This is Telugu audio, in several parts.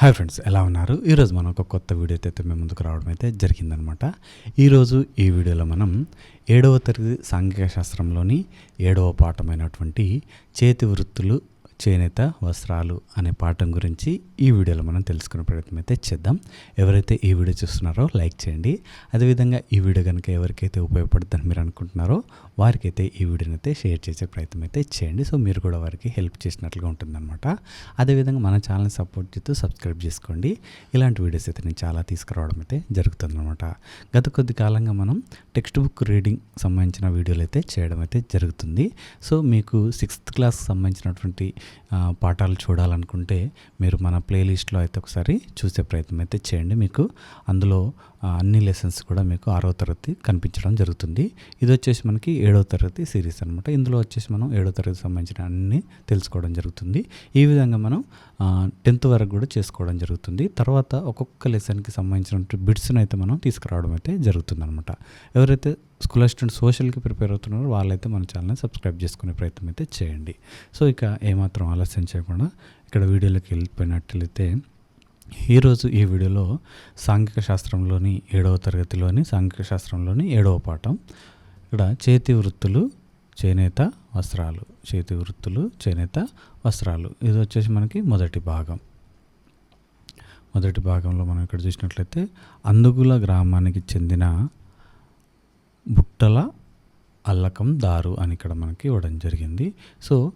హాయ్ ఫ్రెండ్స్ ఎలా ఉన్నారు? ఈరోజు మనం ఒక కొత్త వీడియో అయితే మేము ముందుకు రావడం అయితే జరిగిందనమాట. ఈరోజు ఈ వీడియోలో మనం ఏడవ తరగతి సాంఘిక శాస్త్రంలోని ఏడవ పాఠమైనటువంటి చేతి వృత్తులు చేనేత వస్త్రాలు అనే పాఠం గురించి ఈ వీడియోలో మనం తెలుసుకునే ప్రయత్నం అయితే చేద్దాం. ఎవరైతే ఈ వీడియో చూస్తున్నారో లైక్ చేయండి. అదేవిధంగా ఈ వీడియో కనుక ఎవరికైతే ఉపయోగపడుతుందని మీరు అనుకుంటున్నారో వారికైతే ఈ వీడియోని అయితే షేర్ చేసే ప్రయత్నం అయితే చేయండి. సో మీరు కూడా వారికి హెల్ప్ చేసినట్లుగా ఉంటుందన్నమాట. అదేవిధంగా మన ఛానల్ని సపోర్ట్ చేస్తూ సబ్స్క్రైబ్ చేసుకోండి. ఇలాంటి వీడియోస్ అయితే నేను చాలా తీసుకురావడం అయితే జరుగుతుందన్నమాట. గత కొద్ది కాలంగా మనం టెక్స్ట్ బుక్ రీడింగ్ సంబంధించిన వీడియోలు అయితే చేయడం అయితే జరుగుతుంది. సో మీకు సిక్స్త్ క్లాస్ సంబంధించినటువంటి పాఠాలు చూడాలనుకుంటే మీరు మన ప్లేలిస్ట్లో అయితే ఒకసారి చూసే ప్రయత్నం అయితే చేయండి. మీకు అందులో అన్ని లెసన్స్ కూడా మీకు ఆరో తరగతి కనిపించడం జరుగుతుంది. ఇది వచ్చేసి మనకి ఏడవ తరగతి సిరీస్ అనమాట ఇందులో వచ్చేసి మనం ఏడవ తరగతి సంబంధించిన అన్ని తెలుసుకోవడం జరుగుతుంది. ఈ విధంగా మనం టెన్త్ వరకు కూడా చేసుకోవడం జరుగుతుంది. తర్వాత ఒక్కొక్క లెసన్కి సంబంధించిన బిట్స్ని అయితే మనం తీసుకురావడం అయితే జరుగుతుంది అనమాట ఎవరైతే స్కూల్ అసిస్టెంట్ సోషల్కి ప్రిపేర్ అవుతున్నారో వాళ్ళైతే మన ఛానల్ని సబ్స్క్రైబ్ చేసుకునే ప్రయత్నం అయితే చేయండి. సో ఇక ఏమాత్రం ఆలస్యం చేయకుండా ఇక్కడ వీడియోలోకి వెళ్ళిపోయినట్లయితే ఈరోజు ఈ వీడియోలో సాంఘిక శాస్త్రంలోని ఏడవ తరగతిలోని సాంఘిక శాస్త్రంలోని ఏడవ పాఠం. ఇక్కడ చేతి వృత్తులు చేనేత వస్త్రాలు. చేతి వృత్తులు చేనేత వస్త్రాలు. ఇది వచ్చేసి మనకి మొదటి భాగం. మొదటి భాగంలో మనం ఇక్కడ చూసినట్లయితే అందుగుల గ్రామానికి చెందిన బుట్టల అల్లకం దారు అని ఇక్కడ మనకి ఇవ్వడం జరిగింది. సో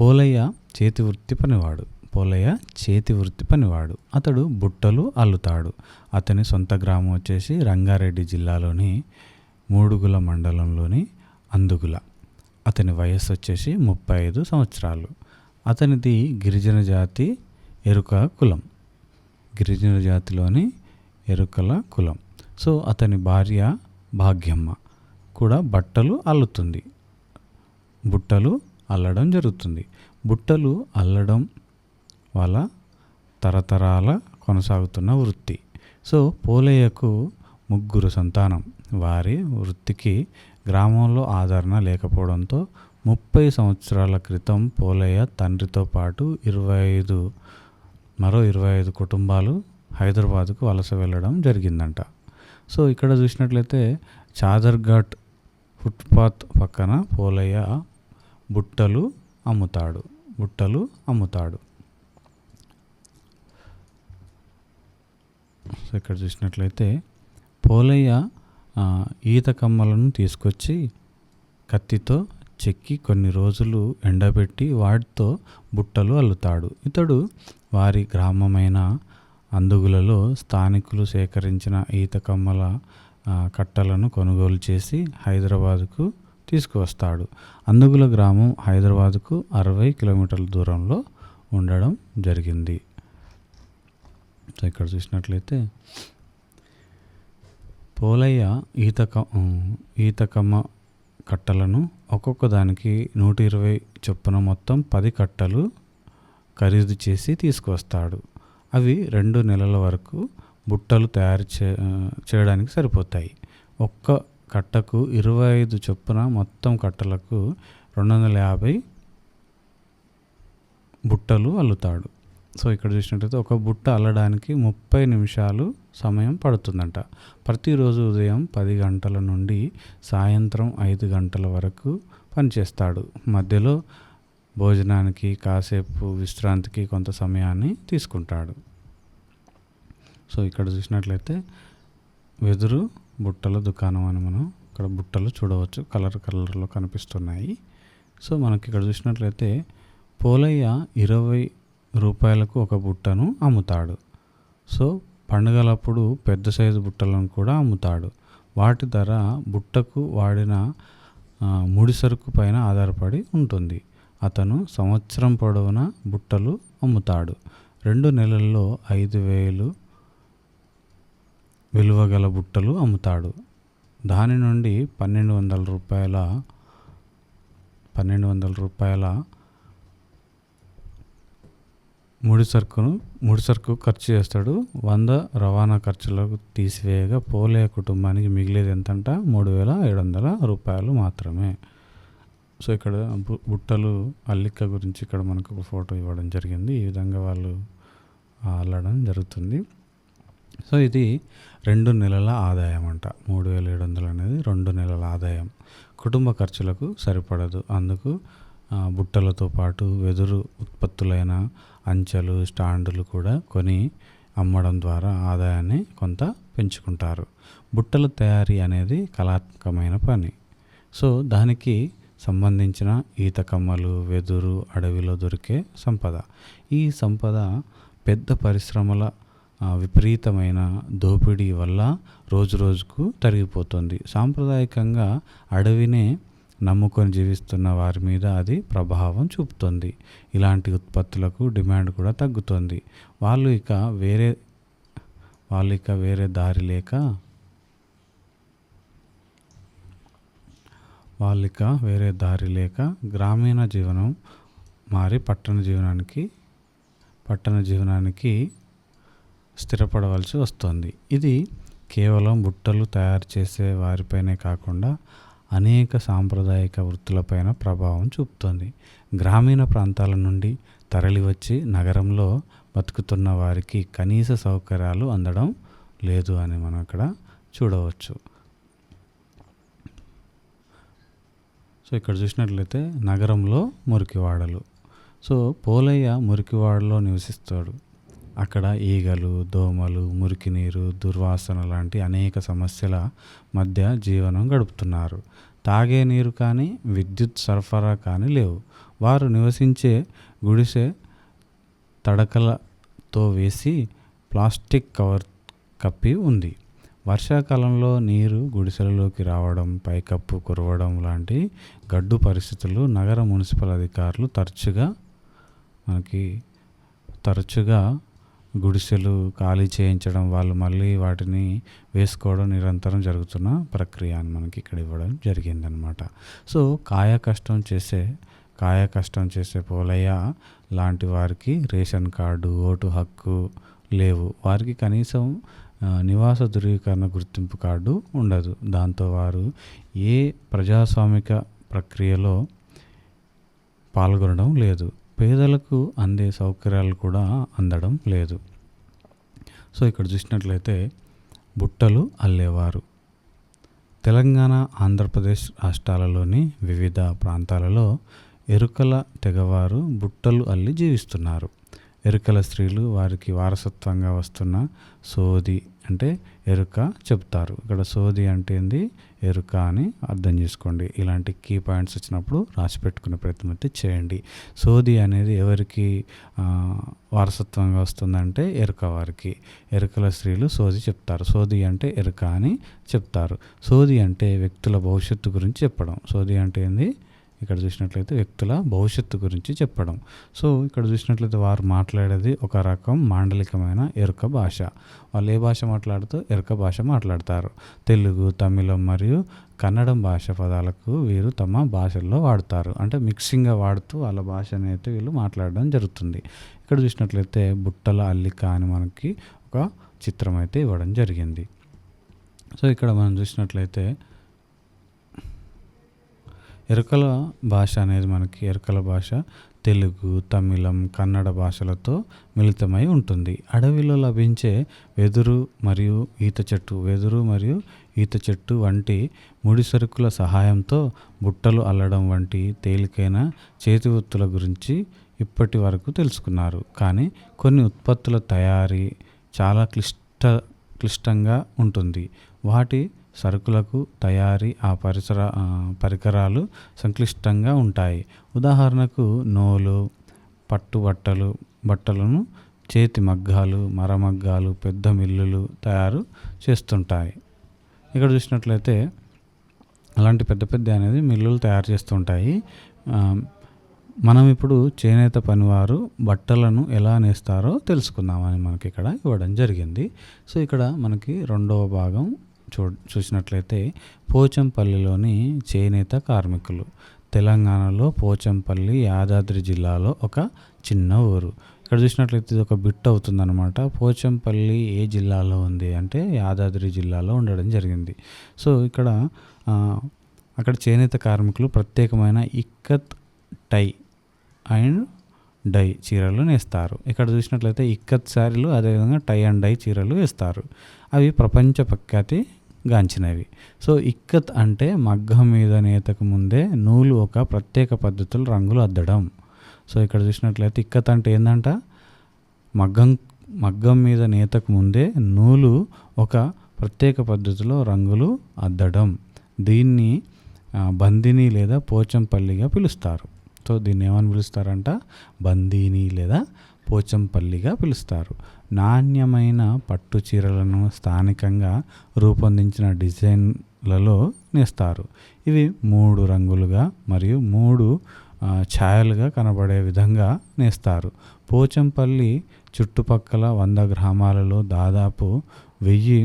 పోలయ్య చేతి వృత్తి పనివాడు. పోలయ్య చేతి వృత్తి పనివాడు. అతడు బుట్టలు అల్లుతాడు. అతని సొంత గ్రామం వచ్చేసి రంగారెడ్డి జిల్లాలోని మూడుగుల మండలంలోని అందుగుల. అతని వయస్సు వచ్చేసి ముప్పై ఐదు సంవత్సరాలు. అతనిది గిరిజన జాతి ఎరుక కులం. గిరిజన జాతిలోని ఎరుకల కులం. సో అతని భార్య భాగ్యమ్మ కూడా బట్టలు అల్లుతుంది. బుట్టలు అల్లడం జరుగుతుంది. బుట్టలు అల్లడం వాళ్ళ తరతరాల కొనసాగుతున్న వృత్తి. సో పోలయ్యకు ముగ్గురు సంతానం. వారి వృత్తికి గ్రామంలో ఆదరణ లేకపోవడంతో ముప్పై సంవత్సరాల క్రితం పోలయ్య తండ్రితో పాటు ఇరవై ఐదు మరో ఇరవై ఐదు కుటుంబాలు హైదరాబాద్కు వలస వెళ్ళడం జరిగిందంట. సో ఇక్కడ చూసినట్లయితే చాదర్ఘాట్ ఫుట్పాత్ పక్కన పోలయ్య బుట్టలు అమ్ముతాడు. బుట్టలు అమ్ముతాడు. సో ఇక్కడ చూసినట్లయితే పోలయ్య ఈత కమ్మలను తీసుకొచ్చి కత్తితో చెక్కి కొన్ని రోజులు ఎండబెట్టి వాటితో బుట్టలు అల్లుతాడు. ఇతడు వారి గ్రామమైన అందుగులలో స్థానికులు సేకరించిన ఈత కమ్మల కట్టలను కొనుగోలు చేసి హైదరాబాదుకు తీసుకువస్తాడు. అందుగుల గ్రామం హైదరాబాదుకు అరవై కిలోమీటర్ల దూరంలో ఉండడం జరిగింది. సో ఇక్కడ చూసినట్లయితే పోలయ్య ఈత ఈతకమ్మ కట్టలను ఒక్కొక్క దానికి నూట ఇరవై చొప్పున మొత్తం పది కట్టలు ఖరీదు చేసి తీసుకొస్తాడు అవి రెండు నెలల వరకు బుట్టలు తయారు చే చేయడానికి సరిపోతాయి. ఒక్క కట్టకు ఇరవై ఐదు చొప్పున మొత్తం కట్టలకు రెండు వందల యాభై బుట్టలు అల్లుతాడు. సో ఇక్కడ చూసినట్లయితే ఒక బుట్ట అల్లడానికి ముప్పై నిమిషాలు సమయం పడుతుందంట. ప్రతిరోజు ఉదయం పది గంటల నుండి సాయంత్రం ఐదు గంటల వరకు పనిచేస్తాడు. మధ్యలో భోజనానికి కాసేపు విశ్రాంతికి కొంత సమయాన్ని తీసుకుంటాడు. సో ఇక్కడ చూసినట్లయితే వెదురు బుట్టల దుకాణం అని మనం ఇక్కడ బుట్టలు చూడవచ్చు. కలర్ కలర్లో కనిపిస్తున్నాయి. సో మనకి ఇక్కడ చూసినట్లయితే పోలయ్య ఇరవై రూపాయలకు ఒక బుట్టను అమ్ముతాడు. సో పండుగలప్పుడు పెద్ద సైజు బుట్టలను కూడా అమ్ముతాడు. వాటి ధర బుట్టకు వాడిన ముడి సరుకు పైన ఆధారపడి ఉంటుంది. అతను సంవత్సరం పొడవునా బుట్టలు అమ్ముతాడు. రెండు నెలల్లో ఐదు వేలు విలువగల బుట్టలు అమ్ముతాడు. దాని నుండి పన్నెండు వందల రూపాయల పన్నెండు వందల రూపాయల ముడి సరుకును ముడి సరుకు ఖర్చు చేస్తాడు. వంద రవాణా ఖర్చులకు తీసివేయగా పోలే కుటుంబానికి మిగిలేది ఎంతంట? మూడు వేల ఏడు వందల రూపాయలు మాత్రమే. సో ఇక్కడ బు- బుట్టలు అల్లిక గురించి ఇక్కడ మనకు ఒక ఫోటో ఇవ్వడం జరిగింది. ఈ విధంగా వాళ్ళు అల్లడం జరుగుతుంది. సో ఇది రెండు నెలల ఆదాయం అంట. మూడు వేల ఏడు వందలు అనేది రెండు నెలల ఆదాయం. కుటుంబ ఖర్చులకు సరిపడదు. అందుకు బుట్టలతో పాటు వెదురు ఉత్పత్తులైన అంచెలు స్టాండులు కూడా కొని అమ్మడం ద్వారా ఆదాయాన్ని కొంత పెంచుకుంటారు. బుట్టల తయారీ అనేది కళాత్మకమైన పని. సో దానికి సంబంధించిన ఈత కమ్మలు వెదురు అడవిలో దొరికే సంపద. ఈ సంపద పెద్ద పరిశ్రమల విపరీతమైన దోపిడీ వల్ల రోజు రోజుకు తరిగిపోతుంది. సాంప్రదాయకంగా అడవినే నమ్ముకొని జీవిస్తున్న వారి మీద అది ప్రభావం చూపుతుంది. ఇలాంటి ఉత్పత్తులకు డిమాండ్ కూడా తగ్గుతుంది. వాళ్ళు ఇక వేరే వాళ్ళు ఇక వేరే దారి లేక వాళ్ళు ఇక వేరే దారి లేక గ్రామీణ జీవనం మారి పట్టణ జీవనానికి పట్టణ జీవనానికి స్థిరపడవలసి వస్తుంది. ఇది కేవలం బుట్టలు తయారు చేసే వారిపైనే కాకుండా అనేక సాంప్రదాయక వృత్తులపైన ప్రభావం చూపుతోంది. గ్రామీణ ప్రాంతాల నుండి తరలివచ్చి నగరంలో బతుకుతున్న వారికి కనీస సౌకర్యాలు అందడం లేదు అని మనం ఇక్కడ చూడవచ్చు. సో ఇక్కడ చూసినట్లయితే నగరంలో మురికివాడలు. సో పోలయ్య మురికివాడలో నివసిస్తాడు. అక్కడ ఈగలు దోమలు మురికి నీరు దుర్వాసన లాంటి అనేక సమస్యల మధ్య జీవనం గడుపుతున్నారు. తాగే నీరు కానీ విద్యుత్ సరఫరా కానీ లేవు. వారు నివసించే గుడిసె తడకలతో వేసి ప్లాస్టిక్ కవర్ కప్పి ఉంది. వర్షాకాలంలో నీరు గుడిసెలలోకి రావడం పైకప్పు కురవడం లాంటి గడ్డు పరిస్థితులు నగర మున్సిపల్ అధికారులు తరచుగా మనకి తరచుగా గుడిసెలు ఖాళీ చేయించడం వాళ్ళు మళ్ళీ వాటిని వేసుకోవడం నిరంతరం జరుగుతున్న ప్రక్రియ అని మనకి ఇక్కడ ఇవ్వడం జరిగిందనమాట సో కాయ కష్టం చేసే కాయ కష్టం చేసే పోలయ్య లాంటి వారికి రేషన్ కార్డు ఓటు హక్కు లేవు. వారికి కనీసం నివాస ధృవీకరణ గుర్తింపు కార్డు ఉండదు. దాంతో వారు ఏ ప్రజాస్వామిక ప్రక్రియలో పాల్గొనడం లేదు. పేదలకు అందే సౌకర్యాలు కూడా అందడం లేదు. సో ఇక్కడ చూసినట్లయితే బుట్టలు అల్లేవారు. తెలంగాణ ఆంధ్రప్రదేశ్ రాష్ట్రాలలోని వివిధ ప్రాంతాలలో ఎరుకల తెగవారు బుట్టలు అల్లి జీవిస్తున్నారు. ఎరుకల స్త్రీలు వారికి వారసత్వంగా వస్తున్న సోది అంటే ఎరుక చెప్తారు. ఇక్కడ సోది అంటే ఏంది? ఎరుక అని అర్థం చేసుకోండి. ఇలాంటి కీ పాయింట్స్ వచ్చినప్పుడు రాసి పెట్టుకునే ప్రయత్నం అయితే చేయండి. సోది అనేది ఎవరికి వారసత్వంగా వస్తుందంటే ఎరుక వారికి. ఎరుకల స్త్రీలు సోది చెప్తారు. సోది అంటే ఎరుక అని చెప్తారు. సోది అంటే వ్యక్తుల భవిష్యత్తు గురించి చెప్పడం. సోది అంటే ఏంది? ఇక్కడ చూసినట్లయితే వ్యక్తుల భవిష్యత్తు గురించి చెప్పడం. సో ఇక్కడ చూసినట్లయితే వారు మాట్లాడేది ఒక రకం మాండలికమైన ఎరుక భాష. వాళ్ళు ఏ భాష మాట్లాడుతూ ఎరుక భాష మాట్లాడతారు. తెలుగు తమిళం మరియు కన్నడం భాష పదాలకు వీరు తమ భాషల్లో వాడతారు. అంటే మిక్సింగ్గా వాడుతూ వాళ్ళ భాషని అయితే వీళ్ళు మాట్లాడడం జరుగుతుంది. ఇక్కడ చూసినట్లయితే బుట్టల అల్లిక అని మనకి ఒక చిత్రం అయితే ఇవ్వడం జరిగింది. సో ఇక్కడ మనం చూసినట్లయితే ఎరుకల భాష అనేది మనకి ఎరుకల భాష తెలుగు తమిళం కన్నడ భాషలతో మిళితమై ఉంటుంది. అడవిలో లభించే వెదురు మరియు ఈత చెట్టు వెదురు మరియు ఈత చెట్టు వంటి ముడి సరుకుల సహాయంతో బుట్టలు అల్లడం వంటి తేలికైన చేతి వృత్తుల గురించి ఇప్పటి వరకు తెలుసుకున్నారు. కానీ కొన్ని ఉత్పత్తుల తయారీ చాలా క్లిష్ట క్లిష్టంగా ఉంటుంది. వాటి సరుకులకు తయారీ ఆ పరిసర పరికరాలు సంక్లిష్టంగా ఉంటాయి. ఉదాహరణకు నోలు పట్టు బట్టలు బట్టలను చేతి మగ్గాలు మరమగ్గాలు పెద్ద మిల్లులు తయారు చేస్తుంటాయి. ఇక్కడ చూసినట్లయితే అలాంటి పెద్ద పెద్ద అనేది మిల్లులు తయారు చేస్తుంటాయి. మనం ఇప్పుడు చేనేత పనివారు బట్టలను ఎలా నేస్తారో తెలుసుకుందామని మనకి ఇక్కడ ఇవ్వడం జరిగింది. సో ఇక్కడ మనకి రెండవ భాగం చూ చూసినట్లయితే పోచంపల్లిలోని చేనేత కార్మికులు. తెలంగాణలో పోచంపల్లి యాదాద్రి జిల్లాలో ఒక చిన్న ఊరు. ఇక్కడ చూసినట్లయితే ఇది ఒక బిట్ అవుతుందన్నమాట. పోచంపల్లి ఏ జిల్లాలో ఉంది అంటే యాదాద్రి జిల్లాలో ఉండడం జరిగింది. సో ఇక్కడ అక్కడ చేనేత కార్మికులు ప్రత్యేకమైన ఇక్కత్ టై అండ్ డై చీరలు నేస్తారు. ఇక్కడ చూసినట్లయితే ఇక్కత్ శారీలు అదేవిధంగా టై అండ్ డై చీరలు వేస్తారు. అవి ప్రపంచ ప్రఖ్యాతి గాంచినవి. సో ఇక్కత్ అంటే మగ్గం మీద నేతకు ముందే నూలు ఒక ప్రత్యేక పద్ధతులు రంగులు అద్దడం. సో ఇక్కడ చూసినట్లయితే ఇక్కత్ అంటే ఏంటంట మగ్గం మగ్గం మీద నేతకు ముందే నూలు ఒక ప్రత్యేక పద్ధతిలో రంగులు అద్దడం. దీన్ని బందిని లేదా పోచంపల్లిగా పిలుస్తారు. సో దీన్ని ఏమని పిలుస్తారంట? బందీని లేదా పోచంపల్లిగా పిలుస్తారు. నాణ్యమైన పట్టు చీరలను స్థానికంగా రూపొందించిన డిజైన్లలో నేస్తారు. ఇవి మూడు రంగులుగా మరియు మూడు ఛాయలుగా కనబడే విధంగా నేస్తారు. పోచంపల్లి చుట్టుపక్కల వంద గ్రామాలలో దాదాపు వెయ్యి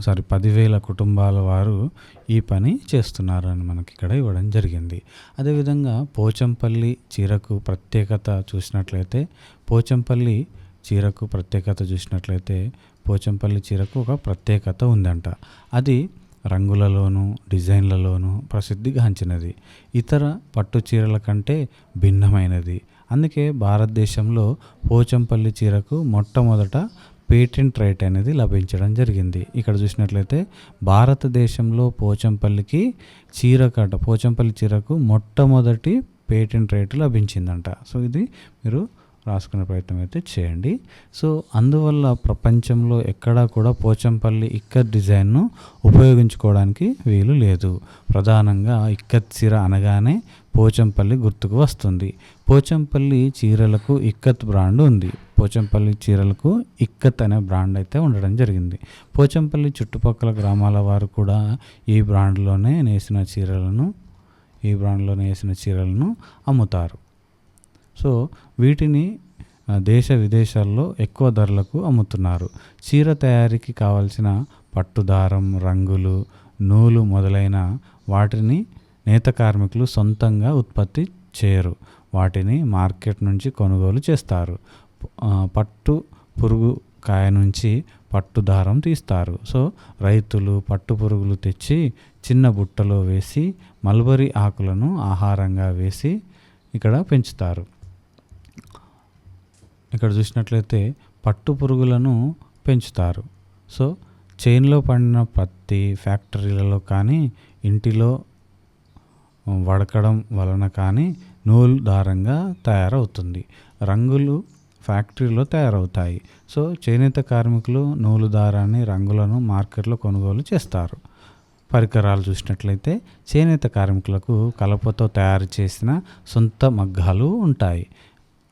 సారీ పదివేల కుటుంబాల వారు ఈ పని చేస్తున్నారని మనకి ఇక్కడ ఇవ్వడం జరిగింది. అదేవిధంగా పోచంపల్లి చీరకు ప్రత్యేకత చూసినట్లయితే పోచంపల్లి చీరకు ప్రత్యేకత చూసినట్లయితే పోచంపల్లి చీరకు ఒక ప్రత్యేకత ఉందంట. అది రంగులలోనూ డిజైన్లలోనూ ప్రసిద్ధిగాంచినది ఇతర పట్టు చీరల కంటే భిన్నమైనది. అందుకే భారతదేశంలో పోచంపల్లి చీరకు మొట్టమొదట పేటెంట్ రైట్ అనేది లభించడం జరిగింది. ఇక్కడ చూసినట్లయితే భారతదేశంలో పోచంపల్లికి చీరకట పోచంపల్లి చీరకు మొట్టమొదటి పేటెంట్ రైట్ లభించిందంట. సో ఇది మీరు రాసుకునే ప్రయత్నం అయితే చేయండి. సో అందువల్ల ప్రపంచంలో ఎక్కడా కూడా పోచంపల్లి ఇక్కత్ డిజైన్ను ఉపయోగించుకోవడానికి వీలు లేదు. ప్రధానంగా ఇక్కత్ చీర అనగానే పోచంపల్లి గుర్తుకు వస్తుంది. పోచంపల్లి చీరలకు ఇక్కత్ బ్రాండ్ ఉంది. పోచంపల్లి చీరలకు ఇక్కత్ అనే బ్రాండ్ అయితే ఉండడం జరిగింది. పోచంపల్లి చుట్టుపక్కల గ్రామాల వారు కూడా ఈ బ్రాండ్లోనే నేసిన చీరలను ఈ బ్రాండ్లో నేసిన చీరలను అమ్ముతారు. సో వీటిని దేశ విదేశాల్లో ఎక్కువ ధరలకు అమ్ముతున్నారు. చీర తయారీకి కావలసిన పట్టుదారం రంగులు నూలు మొదలైన వాటిని నేత కార్మికులు సొంతంగా ఉత్పత్తి చేయరు. వాటిని మార్కెట్ నుంచి కొనుగోలు చేస్తారు. పట్టు పురుగు కాయ నుంచి పట్టు దారం తీస్తారు. సో రైతులు పట్టు పురుగులు తెచ్చి చిన్న బుట్టలో వేసి మల్బరీ ఆకులను ఆహారంగా వేసి ఇక్కడ పెంచుతారు. ఇక్కడ చూసినట్లయితే పట్టు పురుగులను పెంచుతారు. సో చైన్లో పండిన పత్తి ఫ్యాక్టరీలలో కానీ ఇంటిలో వడకడం వలన కానీ నూలు దారంగా తయారవుతుంది. రంగులు ఫ్యాక్టరీలో తయారవుతాయి. సో చేనేత కార్మికులు నూలు దారాన్ని రంగులను మార్కెట్లో కొనుగోలు చేస్తారు. పరికరాలు చూసినట్లయితే చేనేత కార్మికులకు కలపతో తయారు చేసిన సొంత మగ్గాలు ఉంటాయి.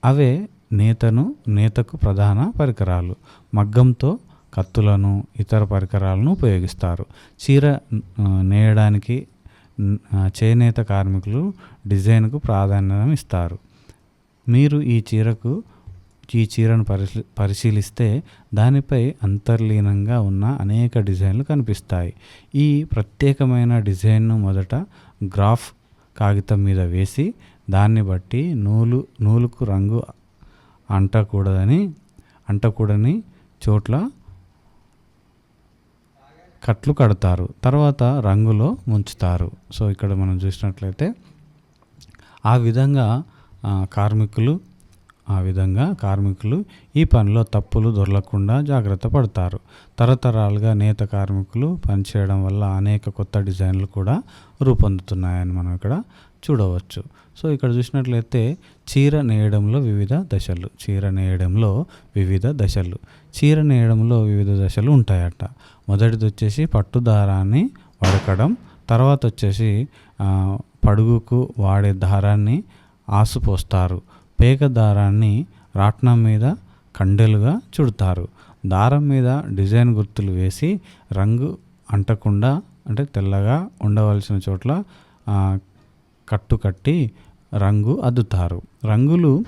అవే నేతను నేతకు ప్రధాన పరికరాలు. మగ్గంతో కత్తులను ఇతర పరికరాలను ఉపయోగిస్తారు. చీర నేయడానికి చేనేత కార్మికులు డిజైన్కు ప్రాధాన్యత ఇస్తారు. మీరు ఈ చీరకు ఈ చీరను పరిశీ పరిశీలిస్తే దానిపై అంతర్లీనంగా ఉన్న అనేక డిజైన్లు కనిపిస్తాయి. ఈ ప్రత్యేకమైన డిజైన్ను మొదట గ్రాఫ్ కాగితం మీద వేసి దాన్ని బట్టి నూలు నూలుకు రంగు అంటకూడదని అంటకూడని చోట్ల కట్లు కడతారు. తర్వాత రంగులో ముంచుతారు. సో ఇక్కడ మనం చూసినట్లయితే ఆ విధంగా కార్మికులు ఆ విధంగా కార్మికులు ఈ పనిలో తప్పులు దొరలకుండా జాగ్రత్త పడతారు. తరతరాలుగా నేత కార్మికులు పనిచేయడం వల్ల అనేక కొత్త డిజైన్లు కూడా రూపొందుతున్నాయని మనం ఇక్కడ చూడవచ్చు. సో ఇక్కడ చూసినట్లయితే చీర నేయడంలో వివిధ దశలు. చీర నేయడంలో వివిధ దశలు. చీర నేయడంలో వివిధ దశలు ఉంటాయట. మొదటిది వచ్చేసి పట్టు దారాన్ని వడకడం. తర్వాత వచ్చేసి పడుగుకు వాడే దారాన్ని ఆసుపోస్తారు. పేక దారాన్ని రాట్నం మీద కండెలుగా చుడతారు. దారం మీద డిజైన్ గుర్తులు వేసి రంగు అంటకుండా అంటే తెల్లగా ఉండవలసిన చోట్ల కట్టు కట్టి రంగు అద్దుతారు. రంగులు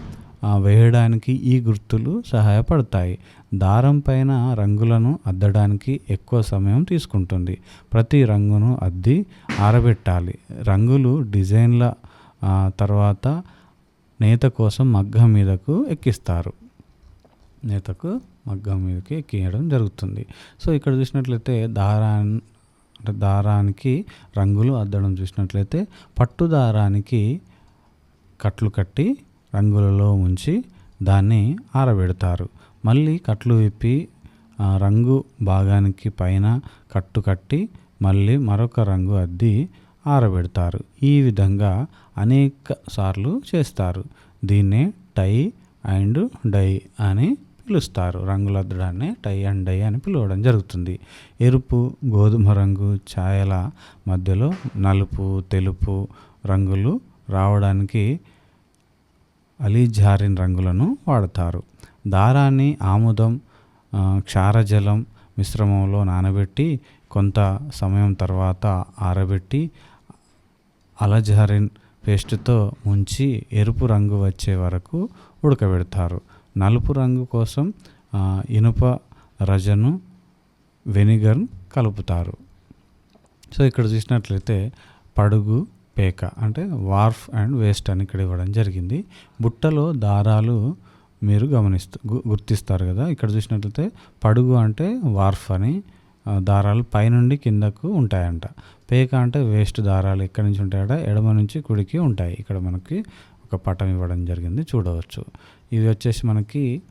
వేయడానికి ఈ గుర్తులు సహాయపడతాయి. దారం పైన రంగులను అద్దడానికి ఎక్కువ సమయం తీసుకుంటుంది. ప్రతి రంగును అద్ది ఆరబెట్టాలి. రంగులు డిజైన్ల తర్వాత నేత కోసం మగ్గం మీదకు ఎక్కిస్తారు. నేతకు మగ్గం మీదకి ఎక్కియడం జరుగుతుంది. సో ఇక్కడ చూసినట్లయితే దారా అంటే దారానికి రంగులు అద్దడం చూసినట్లయితే పట్టు దారానికి కట్లు కట్టి రంగులలో ఉంచి దాన్ని ఆరబెడతారు. మళ్ళీ కట్లు విప్పి రంగు భాగానికి పైన కట్టు కట్టి మళ్ళీ మరొక రంగు అద్ది ఆరబెడతారు. ఈ విధంగా అనేక సార్లు చేస్తారు. దీన్నే టై అండ్ డై అని పిలుస్తారు. రంగులద్దడాన్ని టై అండ్ డై అని పిలవడం జరుగుతుంది. ఎరుపు గోధుమ రంగు ఛాయల మధ్యలో నలుపు తెలుపు రంగులు రావడానికి అలీజారిన్ రంగులను వాడతారు. దారాన్ని ఆముదం క్షారజలం మిశ్రమంలో నానబెట్టి కొంత సమయం తర్వాత ఆరబెట్టి అలజారిన్ పేస్ట్తో ముంచి ఎరుపు రంగు వచ్చే వరకు ఉడకబెడతారు. నలుపు రంగు కోసం ఇనుప రజను వెనిగర్ కలుపుతారు. సో ఇక్కడ చూసినట్లయితే పడుగు పేక అంటే వార్ఫ్ అండ్ వేస్ట్ అని ఇక్కడ ఇవ్వడం జరిగింది. బుట్టలో దారాలు మీరు గమనిస్తూ గు- గుర్తిస్తారు కదా. ఇక్కడ చూసినట్లయితే పడుగు అంటే వార్ఫ్ అని దారాలు పైనుండి కిందకు ఉంటాయంట. పేక అంటే వేస్ట్ దారాలు ఎక్కడి నుంచి ఉంటాయట? ఎడమ నుంచి కుడికి ఉంటాయి. ఇక్కడ మనకి ఒక పటం ఇవ్వడం జరిగింది. చూడవచ్చు. ఇవి వచ్చేసి మనకి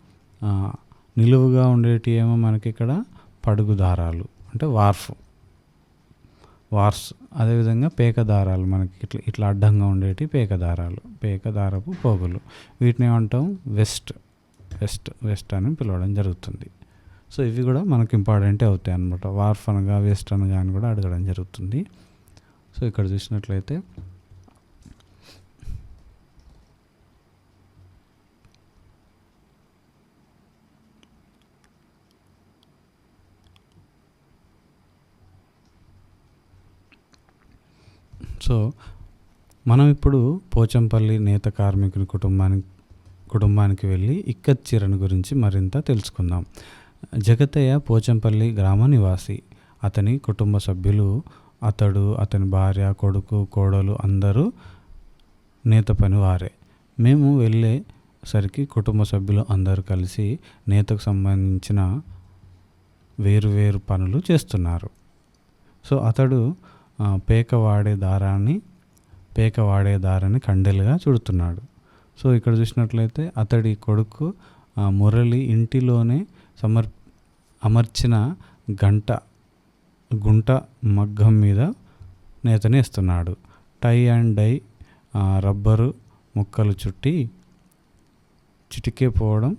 నిలువుగా ఉండేటి ఏమో మనకి ఇక్కడ పడుగు దారాలు అంటే వార్ఫ్. వార్స్ అదేవిధంగా పేక దారాలు మనకి ఇట్లా ఇట్లా అడ్డంగా ఉండేటి పేక దారాలు పేక దారపు పోగులు. వీటిని ఏమంటాం? వెస్ట్ వెస్ట్ వెస్ట్ అని పిలవడం జరుగుతుంది. సో ఇవి కూడా మనకి ఇంపార్టెంటే అవుతాయి అనమాట వార్ఫ్ అనగా వెస్ట్ అనగా అని కూడా అడగడం జరుగుతుంది. సో ఇక్కడ చూసినట్లయితే సో మనం ఇప్పుడు పోచంపల్లి నేత కార్మికుని కుటుంబానికి కుటుంబానికి వెళ్ళి ఇక్కత్ చీరను గురించి మరింత తెలుసుకుందాం. జగతయ్య పోచంపల్లి గ్రామ నివాసి. అతని కుటుంబ సభ్యులు అతడు అతని భార్య కొడుకు కోడలు అందరూ నేత పని వారే. మేము వెళ్ళేసరికి కుటుంబ సభ్యులు అందరూ కలిసి నేతకు సంబంధించిన వేరు వేరు పనులు చేస్తున్నారు. సో అతడు పేక వాడే దారాన్ని పేక వాడే దారాన్ని కండెలుగా చుడుతున్నాడు. సో ఇక్కడ చూసినట్లయితే అతడి కొడుకు మురళి ఇంటిలోనే సమర్ అమర్చిన గంట గుంట మగ్గం మీద నేతనేస్తున్నాడు టై అండ్ డై రబ్బరు ముక్కలు చుట్టి చిటికే పోవడం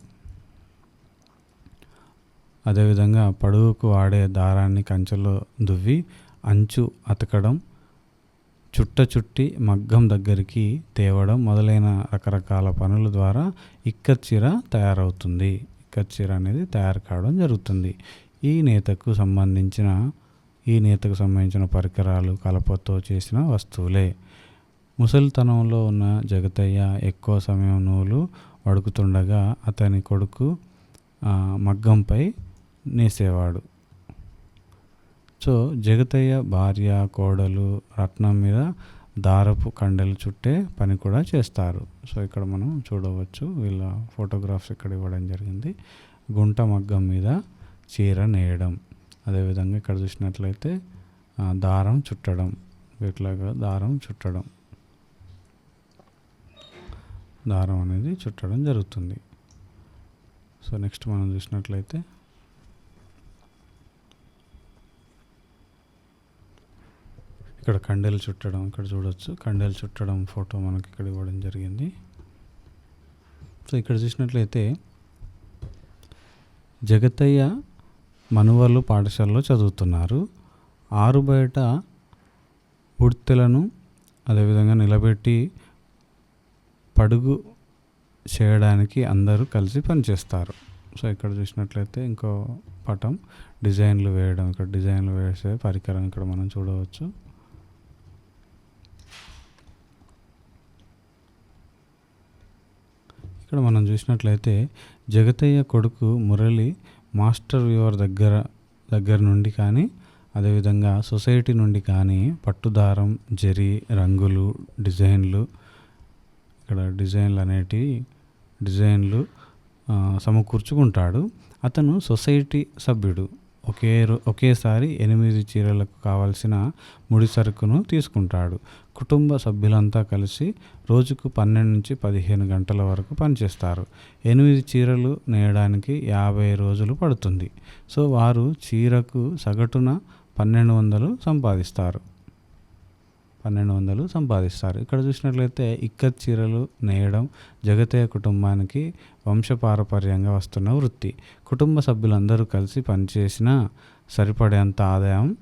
అదేవిధంగా పడుగుకు వాడే దారాన్ని కంచెలో దువ్వి అంచు అతకడం చుట్ట చుట్టి మగ్గం దగ్గరికి తేవడం మొదలైన రకరకాల పనుల ద్వారా ఇక్కత్ చీర తయారవుతుంది. ఇక్కత్ చీర అనేది తయారు కావడం జరుగుతుంది. ఈ నేతకు సంబంధించిన ఈ నేతకు సంబంధించిన పరికరాలు కలపతో చేసిన వస్తువులే. ముసలితనంలో ఉన్న జగతయ్య ఎక్కువ సమయం నూలు వడుకుతుండగా అతని కొడుకు మగ్గంపై నేసేవాడు. సో జగతయ్య భార్య కోడలు రత్నం మీద దారపు కండెలు చుట్టే పని కూడా చేస్తారు. సో ఇక్కడ మనం చూడవచ్చు వీళ్ళ ఫోటోగ్రాఫ్స్ ఇక్కడ ఇవ్వడం జరిగింది. గుంట మగ్గం మీద చీర నేయడం. అదేవిధంగా ఇక్కడ చూసినట్లయితే దారం చుట్టడం. వీటిలాగా దారం చుట్టడం. దారం అనేది చుట్టడం జరుగుతుంది. సో నెక్స్ట్ మనం చూసినట్లయితే ఇక్కడ కండెలు చుట్టడం ఇక్కడ చూడొచ్చు. కండెలు చుట్టడం ఫోటో మనకి ఇక్కడ ఇవ్వడం జరిగింది. సో ఇక్కడ చూసినట్లయితే జగతయ్య మనువర్లు పాఠశాలలో చదువుతున్నారు. ఆరు బయట ఉడ్తెలను అదేవిధంగా నిలబెట్టి పడుగు చేయడానికి అందరూ కలిసి పనిచేస్తారు. సో ఇక్కడ చూసినట్లయితే ఇంకో పటం డిజైన్లు వేయడం ఇక్కడ డిజైన్లు వేసే పరికరం ఇక్కడ మనం చూడవచ్చు. ఇక్కడ మనం చూసినట్లయితే జగతయ్య కొడుకు మురళి మాస్టర్ వ్యూవర్ దగ్గర దగ్గర నుండి కానీ అదేవిధంగా సొసైటీ నుండి కానీ పట్టుదారం జరి రంగులు డిజైన్లు ఇక్కడ డిజైన్లు అనేటివి డిజైన్లు సమకూర్చుకుంటాడు. అతను సొసైటీ సభ్యుడు. ఒకే రో ఒకేసారి ఎనిమిది చీరలకు కావాల్సిన ముడి సరుకును తీసుకుంటాడు. కుటుంబ సభ్యులంతా కలిసి రోజుకు పన్నెండు నుంచి పదిహేను గంటల వరకు పనిచేస్తారు. ఎనిమిది చీరలు నేయడానికి యాభై రోజులు పడుతుంది. సో వారు చీరకు సగటున పన్నెండు వందలు సంపాదిస్తారు. పన్నెండు వందలు సంపాదిస్తారు. ఇక్కడ చూసినట్లయితే ఇక్కత్ చీరలు నేయడం జగతయ్య కుటుంబానికి వంశపారపర్యంగా వస్తున్న వృత్తి. కుటుంబ సభ్యులందరూ కలిసి పనిచేసినా సరిపడేంత ఆదాయం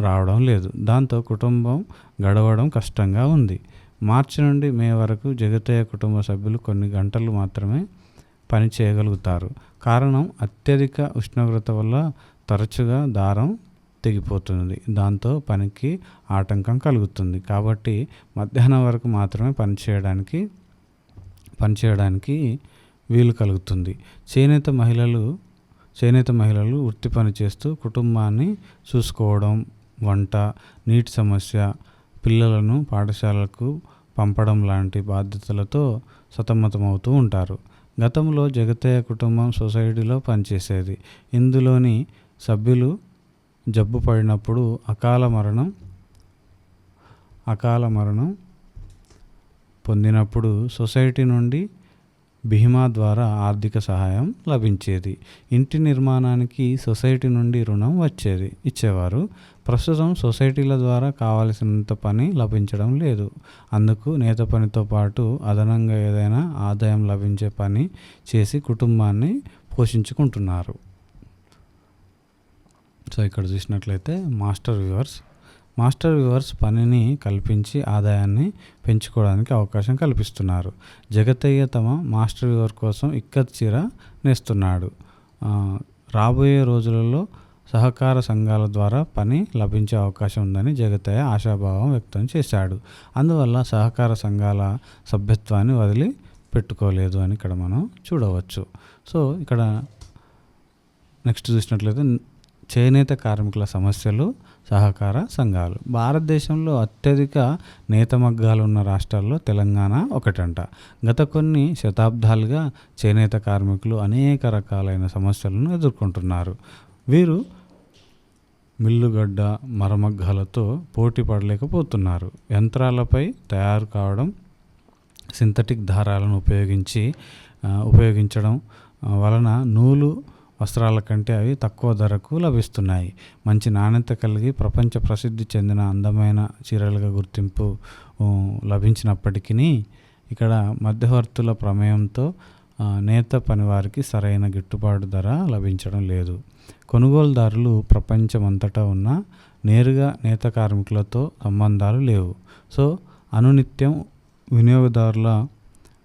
రావడం లేదు. దాంతో కుటుంబం గడవడం కష్టంగా ఉంది. మార్చి నుండి మే వరకు జగతయ్య కుటుంబ సభ్యులు కొన్ని గంటలు మాత్రమే పని చేయగలుగుతారు. కారణం అత్యధిక ఉష్ణోగ్రత వల్ల తరచుగా దారం తెగిపోతుంది. దాంతో పనికి ఆటంకం కలుగుతుంది. కాబట్టి మధ్యాహ్నం వరకు మాత్రమే పని చేయడానికి పని చేయడానికి వీలు కలుగుతుంది. చేనేత మహిళలు చేనేత మహిళలు వృత్తి పని చేస్తూ కుటుంబాన్ని చూసుకోవడం వంట నీటి సమస్య పిల్లలను పాఠశాలకు పంపడం లాంటి బాధ్యతలతో సతమతమవుతూ ఉంటారు. గతంలో జగతయ్య కుటుంబం సొసైటీలో పనిచేసేది. ఇందులోని సభ్యులు జబ్బు పడినప్పుడు అకాల మరణం అకాల మరణం పొందినప్పుడు సొసైటీ నుండి బీమా ద్వారా ఆర్థిక సహాయం లభించేది. ఇంటి నిర్మాణానికి సొసైటీ నుండి రుణం వచ్చేది ఇచ్చేవారు. ప్రస్తుతం సొసైటీల ద్వారా కావలసినంత పని లభించడం లేదు. అందుకు నేత పనితో పాటు అదనంగా ఏదైనా ఆదాయం లభించే పని చేసి కుటుంబాన్ని పోషించుకుంటున్నారు. సో ఇక్కడ చూసినట్లయితే మాస్టర్ వ్యూవర్స్ మాస్టర్ వ్యూవర్స్ పనిని కల్పించి ఆదాయాన్ని పెంచుకోవడానికి అవకాశం కల్పిస్తున్నారు. జగతయ్య తమ మాస్టర్ వ్యూవర్ కోసం ఇక్కత్ చీర నేస్తున్నాడు. రాబోయే రోజులలో సహకార సంఘాల ద్వారా పని లభించే అవకాశం ఉందని జగతయ్య ఆశాభావం వ్యక్తం చేశాడు. అందువల్ల సహకార సంఘాల సభ్యత్వాన్ని వదిలి పెట్టుకోలేదు అని ఇక్కడ మనం చూడవచ్చు. సో ఇక్కడ నెక్స్ట్ చూసినట్లయితే చేనేత కార్మికుల సమస్యలు సహకార సంఘాలు. భారతదేశంలో అత్యధిక నేత మగ్గాలు ఉన్న రాష్ట్రాల్లో తెలంగాణ ఒకటంట. గత కొన్ని శతాబ్దాలుగా చేనేత కార్మికులు అనేక రకాలైన సమస్యలను ఎదుర్కొంటున్నారు. వీరు మిల్లుగడ్డ మరమగ్గాలతో పోటీ పడలేకపోతున్నారు. యంత్రాలపై తయారు కావడం సింథటిక్ దారాలను ఉపయోగించి ఉపయోగించడం వలన నూలు వస్త్రాల కంటే అవి తక్కువ ధరకు లభిస్తున్నాయి. మంచి నాణ్యత కలిగి ప్రపంచ ప్రసిద్ధి చెందిన అందమైన చీరలుగా గుర్తింపు లభించినప్పటికీ ఇక్కడ మధ్యవర్తుల ప్రమేయంతో నేత పనివారికి సరైన గిట్టుబాటు ధర లభించడం లేదు. కొనుగోలుదారులు ప్రపంచమంతటా ఉన్న నేరుగా నేత కార్మికులతో సంబంధాలు లేవు. సో అనునిత్యం వినియోగదారుల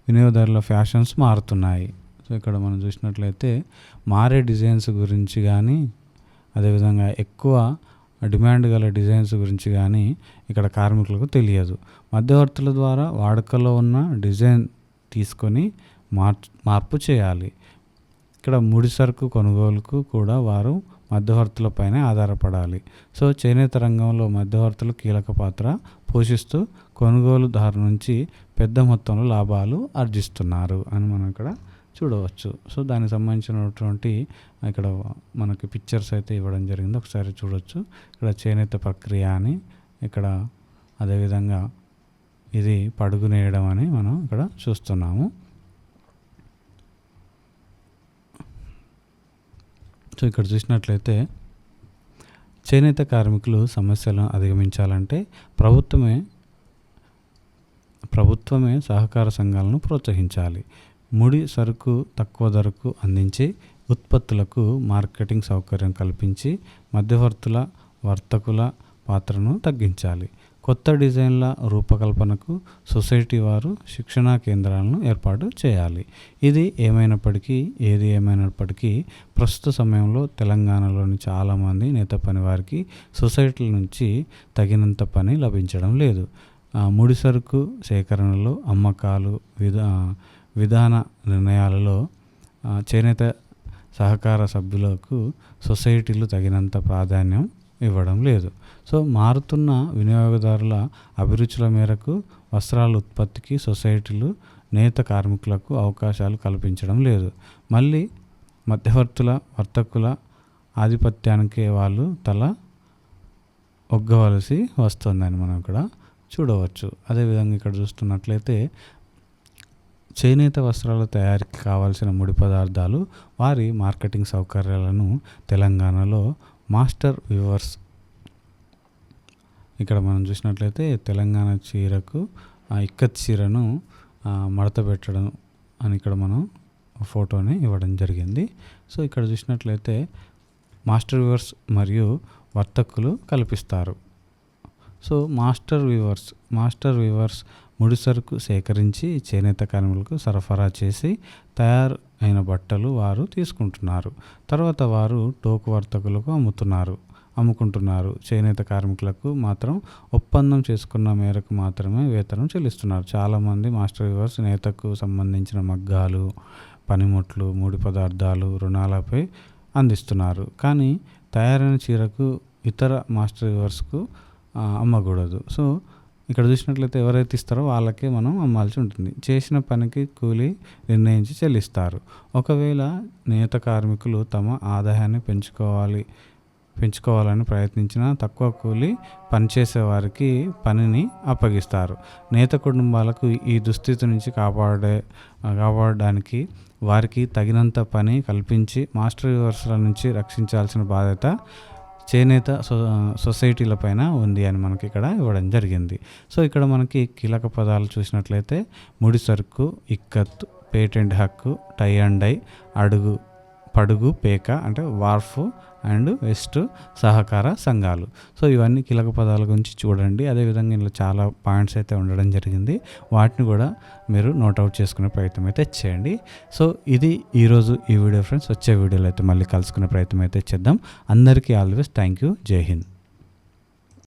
వినియోగదారుల ఫ్యాషన్స్ మారుతున్నాయి. సో ఇక్కడ మనం చూసినట్లయితే మారే డిజైన్స్ గురించి కానీ అదేవిధంగా ఎక్కువ డిమాండ్ గల డిజైన్స్ గురించి కానీ ఇక్కడ కార్మికులకు తెలియదు. మధ్యవర్తుల ద్వారా వాడుకలో ఉన్న డిజైన్ తీసుకొని మార్చ్ మార్పు చేయాలి. ఇక్కడ ముడి సరుకు కొనుగోలుకు కూడా వారు మధ్యవర్తులపైనే ఆధారపడాలి. సో చేనేత రంగంలో మధ్యవర్తులు కీలక పాత్ర పోషిస్తూ కొనుగోలుదారు నుంచి పెద్ద మొత్తంలో లాభాలు ఆర్జిస్తున్నారు అని మనం ఇక్కడ చూడవచ్చు. సో దానికి సంబంధించినటువంటి ఇక్కడ మనకి పిక్చర్స్ అయితే ఇవ్వడం జరిగింది. ఒకసారి చూడవచ్చు ఇక్కడ చేనేత ప్రక్రియ అని ఇక్కడ అదేవిధంగా ఇది పడుగునేయడం అని మనం ఇక్కడ చూస్తున్నాము. సో ఇక్కడ చూసినట్లయితే చేనేత కార్మికులు సమస్యలను అధిగమించాలంటే ప్రభుత్వమే ప్రభుత్వమే సహకార సంఘాలను ప్రోత్సహించాలి. ముడి సరుకు తక్కువ ధరకు అందించి ఉత్పత్తులకు మార్కెటింగ్ సౌకర్యం కల్పించి మధ్యవర్తుల వర్తకుల పాత్రను తగ్గించాలి. కొత్త డిజైన్ల రూపకల్పనకు సొసైటీ వారు శిక్షణా కేంద్రాలను ఏర్పాటు చేయాలి. ఇది ఏమైనప్పటికీ ఏది ఏమైనప్పటికీ ప్రస్తుత సమయంలో తెలంగాణలోని చాలామంది నేత పని వారికి సొసైటీల నుంచి తగినంత పని లభించడం లేదు. ముడి సరుకు సేకరణలో అమ్మకాలు విధా విధాన నిర్ణయాలలో చేనేత సహకార సభ్యులకు సొసైటీలు తగినంత ప్రాధాన్యం ఇవ్వడం లేదు. సో మారుతున్న వినియోగదారుల అభిరుచుల మేరకు వస్త్రాల ఉత్పత్తికి సొసైటీలు నేత కార్మికులకు అవకాశాలు కల్పించడం లేదు. మళ్ళీ మధ్యవర్తుల వర్తకుల ఆధిపత్యానికి వాళ్ళు తల ఒగ్గవలసి వస్తుందని మనం ఇక్కడ చూడవచ్చు. అదేవిధంగా ఇక్కడ చూస్తున్నట్లయితే చేనేత వస్త్రాల తయారీకి కావాల్సిన ముడి పదార్థాలు వారి మార్కెటింగ్ సౌకర్యాలను తెలంగాణలో మాస్టర్ వ్యూవర్స్ ఇక్కడ మనం చూసినట్లయితే తెలంగాణ చీరకు ఆ ఇక్కత్ చీరను మడత పెట్టడం అని ఇక్కడ మనం ఫోటోని ఇవ్వడం జరిగింది. సో ఇక్కడ చూసినట్లయితే మాస్టర్ వ్యూవర్స్ మరియు వర్తకులు కల్పిస్తారు. So master weavers master weavers ముడి సరుకు సేకరించి చేనేత కార్మికులకు సరఫరా చేసి తయారు అయిన బట్టలు వారు తీసుకుంటున్నారు. తర్వాత వారు టోకు వర్తకులకు అమ్ముతున్నారు. అమ్ముకుంటున్నారు. చేనేత కార్మికులకు మాత్రం ఒప్పందం చేసుకున్న మేరకు మాత్రమే వేతనం చెల్లిస్తున్నారు. చాలామంది మాస్టర్ వివర్స్ నేతకు సంబంధించిన మగ్గాలు పనిముట్లు ముడి పదార్థాలు రుణాలపై అందిస్తున్నారు. కానీ తయారైన చీరకు ఇతర మాస్టర్ వివర్స్కు అమ్మకూడదు. సో ఇక్కడ చూసినట్లయితే ఎవరైతే ఇస్తారో వాళ్ళకే మనం అమ్మాల్సి ఉంటుంది. చేసిన పనికి కూలి నిర్ణయించి చెల్లిస్తారు. ఒకవేళ నేత కార్మికులు తమ ఆదాయాన్ని పెంచుకోవాలి పెంచుకోవాలని ప్రయత్నించిన తక్కువ కూలి పనిచేసే వారికి పనిని అప్పగిస్తారు. నేత కుటుంబాలకు ఈ దుస్థితి నుంచి కాపాడే కాపాడడానికి వారికి తగినంత పని కల్పించి మాస్టర్ వ్యూవర్స్ల నుంచి రక్షించాల్సిన బాధ్యత చేనేత సో సొసైటీల పైన ఉంది అని మనకి ఇక్కడ ఇవ్వడం జరిగింది. సో ఇక్కడ మనకి కీలక పదాలు చూసినట్లయితే ముడి సరుకు ఇక్కత్ పేటెంట్ హక్కు టై అండ్ డై అడుగు పడుగు పేక అంటే వార్ఫ్ అండ్ వెస్ట్ సహకార సంఘాలు. సో ఇవన్నీ కీలక పదాల గురించి చూడండి. అదేవిధంగా ఇందులో చాలా పాయింట్స్ అయితే ఉండడం జరిగింది. వాటిని కూడా మీరు నోట్అవుట్ చేసుకునే ప్రయత్నం అయితే చేయండి. సో ఇది ఈరోజు ఈ వీడియో ఫ్రెండ్స్. వచ్చే వీడియోలో అయితే మళ్ళీ కలుసుకునే ప్రయత్నం అయితే చేద్దాం. అందరికీ ఆల్వేస్ థ్యాంక్ యూ. జై హింద్.